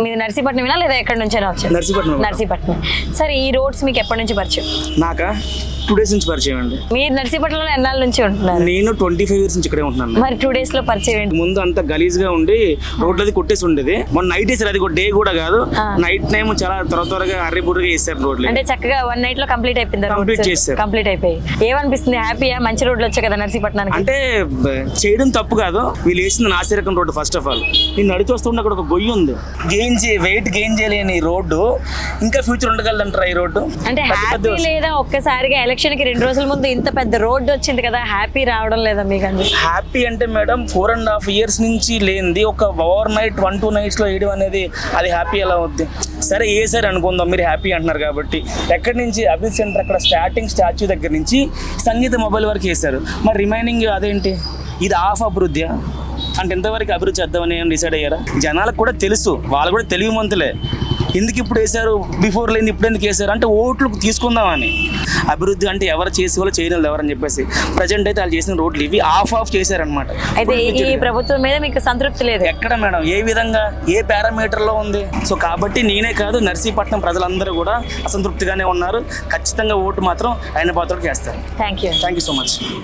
మీది నర్సీపట్నమేనా లేదా ఎక్కడి నుంచైనా వచ్చారు నర్సీపట్నం నర్సీపట్నం. సరే ఈ రోడ్స్ మీకు ఎప్పటి నుంచి పరిచయం? నాకా? టూ డేస్ నుంచి పరిచయం అండి. మీరు నర్సీపట్నంలో ఎన్నాళ్ళ నుంచి ఉంటున్నారు? నేను ట్వంటీ ఫైవ్ ఇయర్స్ నుంచి ఇక్కడే ఉంటున్నాను మరి టూ డేస్లో పరిచయం ఏంటి? ముందు అంత గలీజ్గా ఉండి రోడ్లు అది కొట్టేసి ఉండేది. మొన్న నైట్ వేసారు అది డే కూడా కాదు. నైట్ టైం చాలా త్వర త్వరగా హర్రీ బుర్రగా వేసారు రోడ్లు. అంటే చక్కగా వన్ నైట్లో కంప్లీట్ అయిపోయింది Complete చేశారు. కంప్లీట్ అయిపోయి. ఏమనిపిస్తుంది? హ్యాపీయా మంచి రోడ్లు వచ్చాయి కదా నర్సీపట్నానికి? అంటే చేయడం తప్పు కాదు. వీళ్ళు వేసింది నాసిరకం రోడ్డు ఫస్ట్ ఆఫ్ ఆల్ నేను నడిచి వస్తుంటే అక్కడ ఒక గొయ్యి ఉంది. గెయిన్ చే వెయిట్ గెయిన్ చేయలేని రోడ్డు. ఇంకా ఫ్యూచర్ ఉండగలదంటారా ఈ రోడ్డు? అంటే హ్యాపీ లేదా ఒక్కసారిగా ఎలక్షన్కి రెండు రోజుల ముందు ఇంత పెద్ద రోడ్డు వచ్చింది కదా హ్యాపీ రావడం లేదా మీకు అని హ్యాపీ అంటే madam four and half years నుంచి లేనిది ఒక ఓవర్ నైట్ వన్ టూ నైట్స్లో వేయడం అనేది అది హ్యాపీ ఎలా అవుద్ది? సరే ఏ సార్ అనుకుందాం మీరు హ్యాపీ అంటున్నారు కాబట్టి. ఎక్కడి నుంచి? అభిత్ సెంటర్ అక్కడ స్టార్టింగ్ స్టాచ్యూ దగ్గర నుంచి సంగీత మొబైల్ వరకు వేశారు. మరి రిమైనింగ్ అదేంటి? ఇది హాఫ్ అభివృద్ధి అంటే ఎంతవరకు అభివృద్ధి చేద్దామని డిసైడ్ అయ్యారా? జనాలకు కూడా తెలుసు. వాళ్ళు కూడా తెలివిమంతులే ఎందుకు ఇప్పుడు వేశారు? బిఫోర్ లేని ఇప్పుడు ఎందుకు వేశారు? అంటే ఓట్లు తీసుకుందామని. అభివృద్ధి అంటే ఎవరు చేసే వాళ్ళు చేయని వాళ్ళు ఎవరని చెప్పేసి. ప్రజెంట్ అయితే వాళ్ళు చేసిన రోడ్లు ఇవి ఆఫ్ ఆఫ్ చేశారనమాట అయితే ఈ- ప్రభుత్వం మీద మీకు సంతృప్తి లేదు? ఎక్కడ మేడం? ఏ విధంగా? ఏ పారామీటర్లో ఉంది? సో కాబట్టి నేనే కాదు నర్సీపట్నం ప్రజలందరూ కూడా అసంతృప్తిగానే ఉన్నారు. ఖచ్చితంగా ఓటు మాత్రం ఆయన పాత్రకి వేస్తారు. Thank you thank you so much